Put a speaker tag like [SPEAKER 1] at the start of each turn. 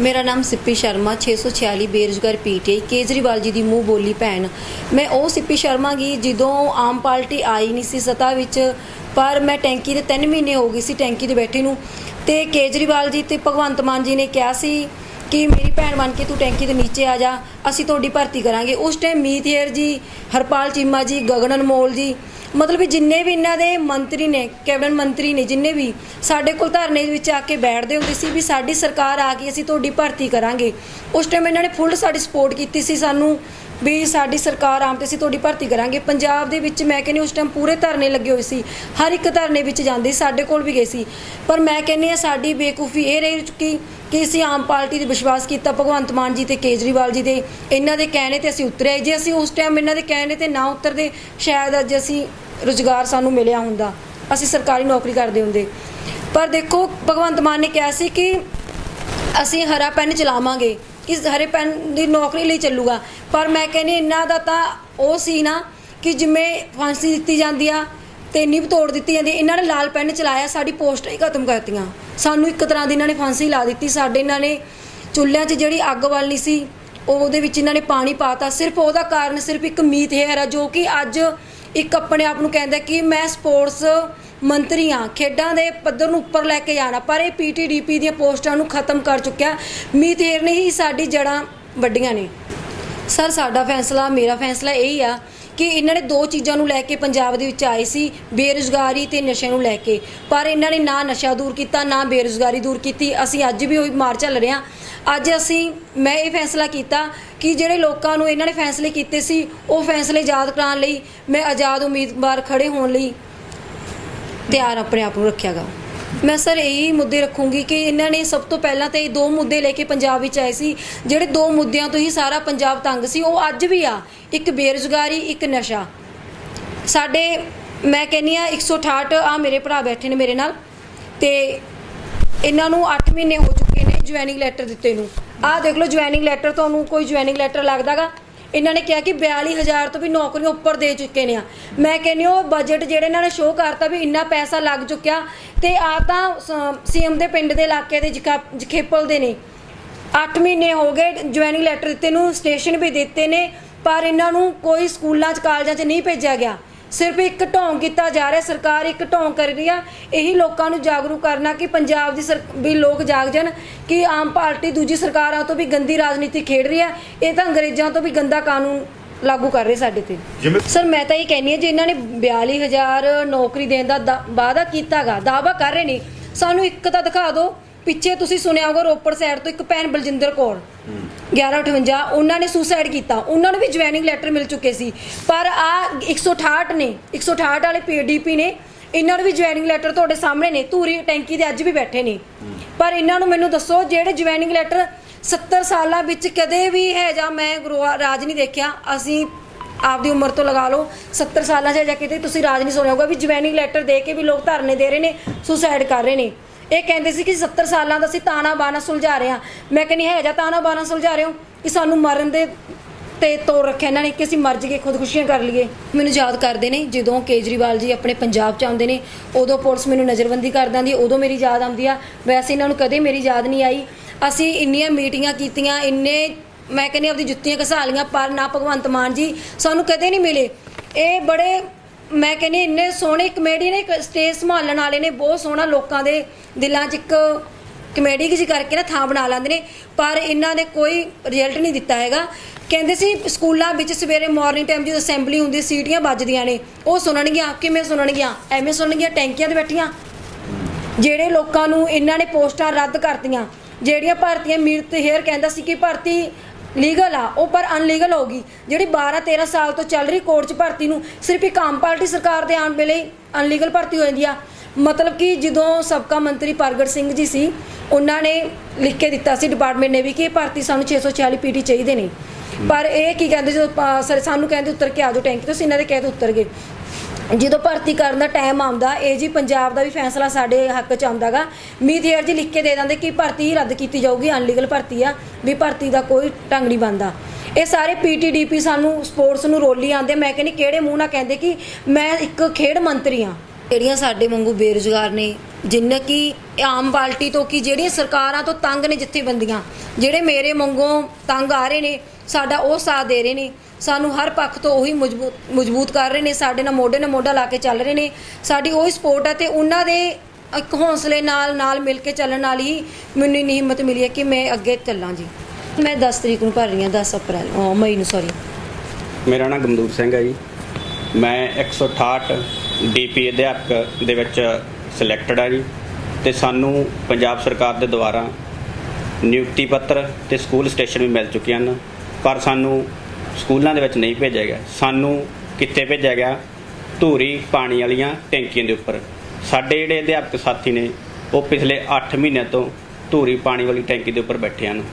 [SPEAKER 1] ਮੇਰਾ ਨਾਮ ਸਿੱਪੀ ਸ਼ਰਮਾ 646 ਬੇਰੁਜ਼ਗਾਰ ਪੀਟੀਆਈ, ਕੇਜਰੀਵਾਲ ਜੀ ਦੀ ਮੂੰਹ ਬੋਲੀ ਭੈਣ। ਮੈਂ ਉਹ ਸਿੱਪੀ ਸ਼ਰਮਾ ਗਈ ਜਦੋਂ ਆਮ ਪਾਰਟੀ ਆਈ ਨਹੀਂ ਸੀ ਸਤਾ ਵਿੱਚ, ਪਰ ਮੈਂ ਟੈਂਕੀ ਦੇ 3 ਮਹੀਨੇ ਹੋ ਗਈ ਸੀ ਟੈਂਕੀ ਦੇ ਬੈਠੇ ਨੂੰ। ਤੇ ਕੇਜਰੀਵਾਲ ਜੀ ਤੇ ਭਗਵੰਤ ਮਾਨ ਜੀ ਨੇ ਕਿਹਾ ਸੀ ਕਿ ਮੇਰੀ ਭੈਣ ਬਣ ਕੇ ਤੂੰ ਟੈਂਕੀ ਦੇ ਨੀਚੇ ਆ ਜਾ। ਅਸੀਂ ਤੁਹਾਡੀ ਭਰਤੀ ਕਰਾਂਗੇ। ਉਸ ਟਾਈਮ ਮੀਤ ਹੇਰ ਜੀ, ਹਰਪਾਲ ਚੀਮਾ ਜੀ ਗਗਨ ਅਨਮੋਲ ਜੀ, ਮਤਲਬ ਵੀ ਜਿੰਨੇ ਵੀ ਇਹਨਾਂ ਦੇ ਮੰਤਰੀ ਨੇ, ਕੈਬਨਿਟ ਮੰਤਰੀ ਨੇ, ਜਿੰਨੇ ਵੀ ਸਾਡੇ ਕੋਲ ਧਰਨੇ ਵਿੱਚ ਆ ਕੇ ਬੈਠਦੇ ਹੁੰਦੇ ਸੀ ਵੀ ਸਾਡੀ ਸਰਕਾਰ ਆ ਗਈ ਅਸੀਂ ਤੁਹਾਡੀ ਭਰਤੀ ਕਰਾਂਗੇ। ਉਸ ਟਾਈਮ ਇਹਨਾਂ ਨੇ ਫੁੱਲ ਸਾਡੀ ਸਪੋਰਟ ਕੀਤੀ ਸੀ ਸਾਨੂੰ ਵੀ ਸਾਡੀ ਸਰਕਾਰ ਆਮ ਤੇ ਅਸੀਂ ਤੁਹਾਡੀ ਭਰਤੀ ਕਰਾਂਗੇ। ਪੰਜਾਬ ਦੇ ਵਿੱਚ ਮੈਂ ਕਹਿੰਦੀ ਉਸ ਟਾਈਮ ਪੂਰੇ ਧਰਨੇ ਲੱਗੇ ਹੋਏ ਸੀ। ਹਰ ਇੱਕ ਧਰਨੇ ਵਿੱਚ ਜਾਂਦੇ ਸਾਡੇ ਕੋਲ ਵੀ ਗਏ ਸੀ। ਪਰ ਮੈਂ ਕਹਿੰਦੀ ਆ ਸਾਡੀ ਬੇਕੂਫੀ ਇਹ ਰਹਿ ਚੁੱਕੀ ਕਿ ਅਸੀਂ ਆਮ ਪਾਰਟੀ ਤੇ ਵਿਸ਼ਵਾਸ ਕੀਤਾ ਭਗਵੰਤ ਮਾਨ ਜੀ ਤੇ ਕੇਜਰੀਵਾਲ ਜੀ ਦੇ। ਇਹਨਾਂ ਦੇ ਕਹਿਣੇ ਤੇ ਅਸੀਂ ਉਤਰੇ। ਜੇ ਅਸੀਂ ਉਸ ਟਾਈਮ ਇਹਨਾਂ ਦੇ ਕਹਿਣੇ ਤੇ ਨਾ ਉਤਰਦੇ, ਸ਼ਾਇਦ ਅੱਜ ਅਸੀਂ ਰੁਜ਼ਗਾਰ ਸਾਨੂੰ ਮਿਲਿਆ ਹੁੰਦਾ। ਅਸੀਂ ਸਰਕਾਰੀ ਨੌਕਰੀ ਕਰਦੇ ਹੁੰਦੇ। ਪਰ ਦੇਖੋ, ਭਗਵੰਤ ਮਾਨ ਨੇ ਕਿਹਾ ਸੀ ਕਿ ਅਸੀਂ ਹਰਾ ਪੈਨ ਚਲਾਵਾਂਗੇ ਇਸ ਹਰੇ ਪੈਨ ਦੀ ਨੌਕਰੀ ਲਈ ਚੱਲੂਗਾ। ਪਰ ਮੈਂ ਕਹਿੰਦੀ ਇਹਨਾਂ ਦਾ ਤਾਂ ਉਹ ਸੀ ਨਾ ਕਿ ਜਿਵੇਂ ਫਾਂਸੀ ਦਿੱਤੀ ਜਾਂਦੀ ਆ ਤੇ ਨਿਭ ਤੋੜ ਦਿੱਤੀ ਜਾਂਦੀ ਇਹਨਾਂ ਨੇ ਲਾਲ ਪੈਨ ਚਲਾਇਆ, ਸਾਡੀ ਪੋਸਟਾਂ ਹੀ ਖਤਮ ਕਰਤੀਆਂ। ਸਾਨੂੰ ਇੱਕ ਤਰ੍ਹਾਂ ਦੀ ਇਹਨਾਂ ਨੇ ਫਾਂਸੀ ਲਾ ਦਿੱਤੀ। ਸਾਡੇ ਇਹਨਾਂ ਨੇ ਚੁੱਲ੍ਹਿਆਂ 'ਚ ਜਿਹੜੀ ਅੱਗ ਬਾਲਣੀ ਸੀ ਉਹਦੇ ਵਿੱਚ ਇਹਨਾਂ ਨੇ ਪਾਣੀ ਪਾਤਾ। ਸਿਰਫ ਉਹਦਾ ਕਾਰਨ ਸਿਰਫ ਇੱਕ ਮੀਤ ਹੇਅਰ ਆ ਜੋ ਕਿ ਅੱਜ ਇੱਕ ਆਪਣੇ ਆਪ ਨੂੰ ਕਹਿੰਦਾ ਕਿ ਮੈਂ ਸਪੋਰਟਸ ਮੰਤਰੀ ਹਾਂ। ਖੇਡਾਂ ਦੇ ਪੱਧਰ ਨੂੰ ਉੱਪਰ ਲੈ ਕੇ ਜਾਣਾ ਪਰ ਇਹ ਪੀਟੀਡੀਪੀ ਦੀਆਂ ਪੋਸਟਾਂ ਨੂੰ ਖਤਮ ਕਰ ਚੁੱਕਿਆ। ਮੀਤ ਹੇਰ ਨੇ ਹੀ ਸਾਡੀ ਜੜਾਂ ਵੱਡੀਆਂ ਨੇ। ਸਰ, ਸਾਡਾ ਫੈਸਲਾ, ਮੇਰਾ ਫੈਸਲਾ ਇਹੀ ਆ ਕਿ ਇਹਨਾਂ ਨੇ ਦੋ ਚੀਜ਼ਾਂ ਨੂੰ ਲੈ ਕੇ ਪੰਜਾਬ ਦੇ ਵਿੱਚ ਆਏ ਸੀ, ਬੇਰੁਜ਼ਗਾਰੀ ਤੇ ਨਸ਼ੇ ਨੂੰ ਲੈ ਕੇ। ਪਰ ਇਹਨਾਂ ਨੇ ਨਾ ਨਸ਼ਾ ਦੂਰ ਕੀਤਾ, ਨਾ ਬੇਰੁਜ਼ਗਾਰੀ ਦੂਰ ਕੀਤੀ। ਅਸੀਂ ਅੱਜ ਵੀ ਉਹੀ ਮਾਰ ਚੱਲ ਰਹੇ ਹਾਂ। ਅੱਜ ਅਸੀਂ, ਮੈਂ ਇਹ ਫੈਸਲਾ ਕੀਤਾ ਕਿ ਜਿਹੜੇ ਲੋਕਾਂ ਨੂੰ ਇਹਨਾਂ ਨੇ ਫੈਸਲੇ ਕੀਤੇ ਸੀ, ਉਹ ਫੈਸਲੇ ਯਾਦ ਕਰਾਉਣ ਲਈ ਮੈਂ ਆਜ਼ਾਦ ਉਮੀਦਵਾਰ ਖੜੇ ਹੋਣ ਲਈ ਤਿਆਰ ਆਪਣੇ ਆਪ ਨੂੰ ਰੱਖਿਆਗਾ ਮੈਂ ਸਰ ਇਹੀ ਮੁੱਦੇ ਰੱਖੂੰਗੀ ਕਿ ਇਹਨਾਂ ਨੇ ਸਭ ਤੋਂ ਪਹਿਲਾਂ ਤਾਂ ਇਹ ਦੋ ਮੁੱਦੇ ਲੈ ਕੇ ਪੰਜਾਬ ਵਿੱਚ ਆਏ ਸੀ। ਜਿਹੜੇ ਦੋ ਮੁੱਦਿਆਂ ਤੋਂ ਹੀ ਸਾਰਾ ਪੰਜਾਬ ਤੰਗ ਸੀ, ਉਹ ਅੱਜ ਵੀ ਆ। ਇੱਕ ਬੇਰੁਜ਼ਗਾਰੀ, ਇੱਕ ਨਸ਼ਾ। ਸਾਡੇ, ਮੈਂ ਕਹਿੰਨੀ ਆ 168 ਆ ਮੇਰੇ ਭਰਾ ਬੈਠੇ ਨੇ ਮੇਰੇ ਨਾਲ ਤੇ ਇਹਨਾਂ ਨੂੰ 8 ਮਹੀਨੇ ਹੋ ਚੁੱਕੇ ਨੇ ਜੁਆਇਨਿੰਗ ਲੈਟਰ ਦਿੱਤੇ ਨੂੰ। ਆਹ ਦੇਖ ਲਓ ਜੁਆਇਨਿੰਗ ਲੈਟਰ ਤੁਹਾਨੂੰ ਕੋਈ ਜੁਆਇਨਿੰਗ ਲੈਟਰ ਲੱਗਦਾਗਾ। ਇਹਨਾਂ ਨੇ ਕਿਹਾ ਕਿ 42000 ਤੋਂ ਵੀ ਨੌਕਰੀਆਂ ਉੱਪਰ ਦੇ ਚੁੱਕੇ ਨੇ ਆ। ਮੈਂ ਕਹਿੰਨੀ ਉਹ ਬਜਟ ਜਿਹੜੇ ਇਹਨਾਂ ਨੇ ਸ਼ੋਅ ਕਰਤਾ ਵੀ ਇੰਨਾ ਪੈਸਾ ਲੱਗ ਚੁੱਕਿਆ ਤੇ ਆ ਤਾਂ ਸੀਐਮ ਦੇ ਪਿੰਡ ਦੇ ਇਲਾਕੇ ਦੇ ਜਖਾ- ਜਖੇਪਲ ਦੇ ਨੇ। 8 ਮਹੀਨੇ ਹੋ ਗਏ ਜੁਆਇਨਿੰਗ ਲੈਟਰ ਦਿੱਤੇ ਨੂੰ ਸਟੇਸ਼ਨ ਵੀ ਦਿੱਤੇ ਨੇ, ਪਰ ਇਹਨਾਂ ਨੂੰ ਕੋਈ ਸਕੂਲਾਂ 'ਚ, ਕਾਲਜਾਂ 'ਚ ਨਹੀਂ ਭੇਜਿਆ ਗਿਆ। ਸਿਰਫ ਇੱਕ ਢੋਂਗ ਕੀਤਾ ਜਾ ਰਿਹਾ ਸਰਕਾਰ ਇੱਕ ਢੋਂਗ ਕਰ ਰਹੀ ਆ। ਇਹੀ ਲੋਕਾਂ ਨੂੰ ਜਾਗਰੂਕ ਕਰਨਾ ਕਿ ਪੰਜਾਬ ਦੀ ਵੀ ਲੋਕ ਜਾਗ ਜਾਣ ਕਿ ਆਮ ਪਾਰਟੀ ਦੂਜੀ ਸਰਕਾਰਾਂ ਤੋਂ ਵੀ ਗੰਦੀ ਰਾਜਨੀਤੀ ਖੇਡ ਰਹੀ ਆ। ਇਹ ਤਾਂ ਅੰਗਰੇਜ਼ਾਂ ਤੋਂ ਵੀ ਗੰਦਾ ਕਾਨੂੰਨ ਲਾਗੂ ਕਰ ਰਹੇ ਸਾਡੇ ਤੇ। ਸਰ ਮੈਂ ਤਾਂ ਇਹ ਕਹਿੰਨੀ ਆ ਜੇ ਇਹਨਾਂ ਨੇ 42000 ਨੌਕਰੀ ਦੇਣ ਦਾ ਵਾਅਦਾ ਕੀਤਾਗਾ ਦਾਅਵਾ ਕਰ ਰਹੇ ਨੇ ਸਾਨੂੰ ਇੱਕ ਤਾਂ ਦਿਖਾ ਦਿਓ ਪਿੱਛੇ ਤੁਸੀਂ ਸੁਣਿਆ ਹੋਗਾ ਰੋਪੜ ਸਾਈਡ ਤੋਂ ਇੱਕ ਭੈਣ ਬਲਜਿੰਦਰ ਕੌਰ। 1158 ਉਹਨਾਂ ਨੇ ਸੁਸਾਈਡ ਕੀਤਾ। ਉਹਨਾਂ ਨੂੰ ਵੀ ਜੁਆਇਨਿੰਗ ਲੈਟਰ ਮਿਲ ਚੁੱਕੇ ਸੀ। ਪਰ ਆ 168 ਨੇ 168 ਵਾਲੇ ਪੀਡੀਪੀ ਨੇ, ਇਹਨਾਂ ਨੂੰ ਵੀ ਜੁਆਇਨਿੰਗ ਲੈਟਰ ਤੁਹਾਡੇ ਸਾਹਮਣੇ ਨੇ, ਧੂਰੀ ਟੈਂਕੀ ਦੇ ਅੱਜ ਵੀ ਬੈਠੇ ਨੇ। ਪਰ ਇਹਨਾਂ ਨੂੰ ਮੈਨੂੰ ਦੱਸੋ, ਜਿਹੜੇ ਜੁਆਇਨਿੰਗ ਲੈਟਰ 70 ਸਾਲਾਂ ਵਿੱਚ ਕਦੇ ਵੀ ਹੈ ਜਾਂ ਮੈਂ ਗੁਰੂ ਰਾਜ ਨਹੀਂ ਦੇਖਿਆ, ਅਸੀਂ ਆਪਦੀ ਉਮਰ ਤੋਂ ਲਗਾ ਲਓ 70 ਸਾਲਾਂ 'ਚ ਜਾਂ ਕਿਤੇ ਤੁਸੀਂ ਰਾਜ ਨਹੀਂ ਸੁਣਿਆ ਹੋਊਗਾ ਵੀ ਜੁਆਇਨਿੰਗ ਲੈਟਰ ਦੇ ਕੇ ਵੀ ਲੋਕ ਧਰਨੇ ਦੇ ਰਹੇ ਨੇ ਸੁਸਾਈਡ ਕਰ ਰਹੇ ਨੇ। ਇਹ ਕਹਿੰਦੇ ਸੀ ਕਿ 70 ਸਾਲਾਂ ਦਾ ਅਸੀਂ ਤਾਣਾ ਬਾਣਾ ਸੁਲਝਾ ਰਹੇ ਹਾਂ। ਮੈਂ ਕਹਿੰਨੀ ਹੈ ਜਾਂ ਤਾਣਾ ਬਾਣਾ ਸੁਲਝਾ ਰਹੇ ਹੋ? ਕਿ ਸਾਨੂੰ ਮਰਨ ਦੇ ਤੇ ਤੋੜ ਰੱਖਿਆ। ਇਹਨਾਂ ਨੇ ਕਿ ਅਸੀਂ ਮਰ ਜੀਏ ਖੁਦਕੁਸ਼ੀਆਂ ਕਰ ਲਈਏ। ਮੈਨੂੰ ਯਾਦ ਕਰਦੇ ਨੇ, ਜਦੋਂ ਕੇਜਰੀਵਾਲ ਜੀ ਆਪਣੇ ਪੰਜਾਬ ਚ ਆਉਂਦੇ ਨੇ, ਉਦੋਂ ਪੁਲਿਸ ਮੈਨੂੰ ਨਜ਼ਰਬੰਦੀ ਕਰ ਦਿੰਦੀ, ਉਦੋਂ ਮੇਰੀ ਯਾਦ ਆਉਂਦੀ ਆ। ਵੈਸੇ ਇਹਨਾਂ ਨੂੰ ਕਦੇ ਮੇਰੀ ਯਾਦ ਨਹੀਂ ਆਈ। ਅਸੀਂ ਇੰਨੀਆਂ ਮੀਟਿੰਗਾਂ ਕੀਤੀਆਂ, ਇੰਨੇ ਮੈਂ ਕਹਿੰਦੀ, ਆਪਦੀ ਜੁੱਤੀਆਂ ਘਸਾ ਲੀਆਂ ਪਰ ਨਾ ਭਗਵੰਤ ਮਾਨ ਜੀ ਸਾਨੂੰ ਕਦੇ ਨਹੀਂ ਮਿਲੇ। ਇਹ ਬੜੇ ਮੈਂ ਕਹਿੰਦੀ ਇੰਨੇ ਸੋਹਣੇ ਕਮੇਡੀ ਨੇ, ਇੱਕ ਸਟੇਜ ਸੰਭਾਲਣ ਵਾਲੇ ਨੇ, ਬਹੁਤ ਸੋਹਣਾ ਲੋਕਾਂ ਦੇ ਦਿਲਾਂ 'ਚ ਇੱਕ ਕਮੇਡੀ ਜੀ ਕਰਕੇ ਨਾ ਥਾਂ ਬਣਾ ਲੈਂਦੇ ਨੇ, ਪਰ ਇਹਨਾਂ ਨੇ ਕੋਈ ਰਿਜ਼ਲਟ ਨਹੀਂ ਦਿੱਤਾ ਹੈਗਾ। ਕਹਿੰਦੇ ਸੀ, ਸਕੂਲਾਂ ਵਿੱਚ ਸਵੇਰੇ ਮਾਰਨਿੰਗ ਟਾਈਮ ਜਦੋਂ ਅਸੈਂਬਲੀ ਹੁੰਦੀ, ਸੀਟੀਆਂ ਵੱਜਦੀਆਂ ਨੇ, ਉਹ ਸੁਣਨਗੀਆਂ, ਕਿਵੇਂ ਸੁਣਨਗੀਆਂ? ਐਵੇਂ ਸੁਣਨਗੀਆਂ, ਟੈਂਕੀਆਂ ਤੇ ਬੈਠੀਆਂ। ਜਿਹੜੇ ਲੋਕਾਂ ਨੂੰ ਇਹਨਾਂ ਨੇ ਪੋਸਟਾਂ ਰੱਦ ਕਰਤੀਆਂ, ਜਿਹੜੀਆਂ ਭਾਰਤੀਆਂ ਮੀਰਤ ਹੇਅਰ ਕਹਿੰਦਾ ਸੀ ਕਿ ਭਾਰਤੀ ਲੀਗਲ ਆ, ਉਹ ਪਰ ਅਨਲੀਗਲ ਹੋਗੀ ਜਿਹੜੀ 12 13 ਸਾਲ ਤੋਂ ਚੱਲ ਰਹੀ ਕੋਰਟ 'ਚ ਭਰਤੀ ਨੂੰ, ਸਿਰਫ ਇੱਕ ਆਮ ਪਾਰਟੀ ਸਰਕਾਰ ਦੇ ਆਉਣ ਵੇਲੇ ਅਨਲੀਗਲ ਭਰਤੀ ਹੋ ਜਾਂਦੀ ਆ। ਮਤਲਬ ਕਿ ਜਦੋਂ ਸਾਬਕਾ ਮੰਤਰੀ ਪ੍ਰਗਟ ਸਿੰਘ ਜੀ ਸੀ, ਉਹਨਾਂ ਨੇ ਲਿਖ ਕੇ ਦਿੱਤਾ ਸੀ ਡਿਪਾਰਟਮੈਂਟ ਨੇ ਵੀ ਕਿ ਇਹ ਭਰਤੀ ਸਾਨੂੰ 646 ਪੀਟੀ ਚਾਹੀਦੇ ਨੇ। ਪਰ ਇਹ ਕੀ ਕਹਿੰਦੇ ਜਦੋਂ ਪਾ- ਸਰ, ਸਾਨੂੰ ਕਹਿੰਦੇ ਉੱਤਰ ਕੇ ਆ ਜਾਓ ਟੈਂਕੀ ਤੋਂ, ਅਸੀਂ ਇਹਨਾਂ ਦੇ ਕਹਿ ਤੋਂ ਉੱਤਰ ਗਏ। ਜਦੋਂ ਭਰਤੀ ਕਰਨ ਦਾ ਟਾਈਮ ਆਉਂਦਾ, ਇਹ ਜੀ ਪੰਜਾਬ ਦਾ ਵੀ ਫੈਸਲਾ ਸਾਡੇ ਹੱਕ 'ਚ ਆਉਂਦਾਗਾ ਮੀਤ ਹੇਅਰ ਜੀ ਲਿਖ ਕੇ ਦੇ ਦਿੰਦੇ ਕਿ ਭਰਤੀ ਰੱਦ ਕੀਤੀ ਜਾਊਗੀ ਅਨਲੀਗਲ ਭਰਤੀ ਆ, ਵੀ ਭਰਤੀ ਦਾ ਕੋਈ ਢੰਗ ਨਹੀਂ ਬੰਦਾ ਇਹ ਸਾਰੇ ਪੀਟੀਡੀਪੀ ਸਾਨੂੰ ਸਪੋਰਟਸ ਨੂੰ ਰੋਲੀ ਆਂਦੇ ਮੈਂ ਕਹਿੰਦੀ ਕਿਹੜੇ ਮੂੰਹ ਨਾਲ ਕਹਿੰਦੇ ਕਿ ਮੈਂ ਇੱਕ ਖੇਡ ਮੰਤਰੀ ਆ ਜਿਹੜੀਆਂ ਸਾਡੇ ਵਾਂਗੂ ਬੇਰੁਜ਼ਗਾਰ ਨੇ, ਜਿੰਨਾ ਕਿ ਆਮ ਪਾਰਟੀ ਤੋਂ ਕਿ ਜਿਹੜੀਆਂ ਸਰਕਾਰਾਂ ਤੋਂ ਤੰਗ ਨੇ ਜਿੱਥੇ ਬੰਦੀਆਂ ਜਿਹੜੇ ਮੇਰੇ ਮੰਗੋਂ ਤੰਗ ਆ ਰਹੇ ਨੇ ਸਾਡਾ ਉਹ ਸਾਥ ਦੇ ਰਹੇ ਨੇ। ਸਾਨੂੰ ਹਰ ਪੱਖ ਤੋਂ ਉਹੀ ਮਜ਼ਬੂਤ ਮਜ਼ਬੂਤ ਕਰ ਰਹੇ ਨੇ। ਸਾਡੇ ਨਾਲ ਮੋਢੇ ਨਾਲ ਮੋਢਾ ਲਾ ਕੇ ਚੱਲ ਰਹੇ ਨੇ। ਸਾਡੀ ਉਹੀ ਸਪੋਰਟ ਹੈ ਤੇ ਉਹਨਾਂ ਦੇ ਇੱਕ ਹੌਸਲੇ ਨਾਲ ਨਾਲ ਮਿਲ ਕੇ ਚੱਲਣ ਨਾਲ ਹੀ ਮੈਨੂੰ ਇੰਨੀ ਹਿੰਮਤ ਮਿਲੀ ਹੈ ਕਿ ਮੈਂ ਅੱਗੇ ਚੱਲਾਂ ਜੀ। ਮੈਂ 10 ਤਰੀਕ ਨੂੰ ਭਰ ਰਹੀ ਹਾਂ 10 ਅਪ੍ਰੈਲ ਅਹ ਮਈ ਨੂੰ ਸੌਰੀ
[SPEAKER 2] ਮੇਰਾ ਨਾਮ ਗਮਦੂਰ ਸਿੰਘ ਹੈ ਜੀ। ਮੈਂ 168 ਡੀਪੀ ਅਧਿਆਪਕ ਦੇ ਵਿੱਚ ਸਿਲੈਕਟਡ ਆ ਜੀ। ਤੇ ਸਾਨੂੰ ਪੰਜਾਬ ਸਰਕਾਰ ਦੇ ਦੁਆਰਾ ਨਿਯੁਕਤੀ ਪੱਤਰ ਤੇ ਸਕੂਲ ਸਟੇਸ਼ਨ ਵੀ ਮਿਲ ਚੁੱਕੇ ਹਨ। ਪਰ ਸਾਨੂੰ ਸਕੂਲਾਂ ਦੇ ਵਿੱਚ ਨਹੀਂ ਭੇਜਿਆ ਗਿਆ। ਸਾਨੂੰ ਕਿੱਥੇ ਭੇਜਿਆ ਗਿਆ? ਧੂਰੀ ਪਾਣੀ ਵਾਲੀਆਂ ਟੈਂਕੀਆਂ ਦੇ ਉੱਪਰ। ਸਾਡੇ ਜਿਹੜੇ ਅਧਿਆਪਕ ਸਾਥੀ ਨੇ, ਉਹ ਪਿਛਲੇ 8 ਮਹੀਨਿਆਂ ਤੋਂ ਧੂਰੀ ਪਾਣੀ ਵਾਲੀ ਟੈਂਕੀ ਦੇ ਉੱਪਰ ਬੈਠੇ ਹਨ।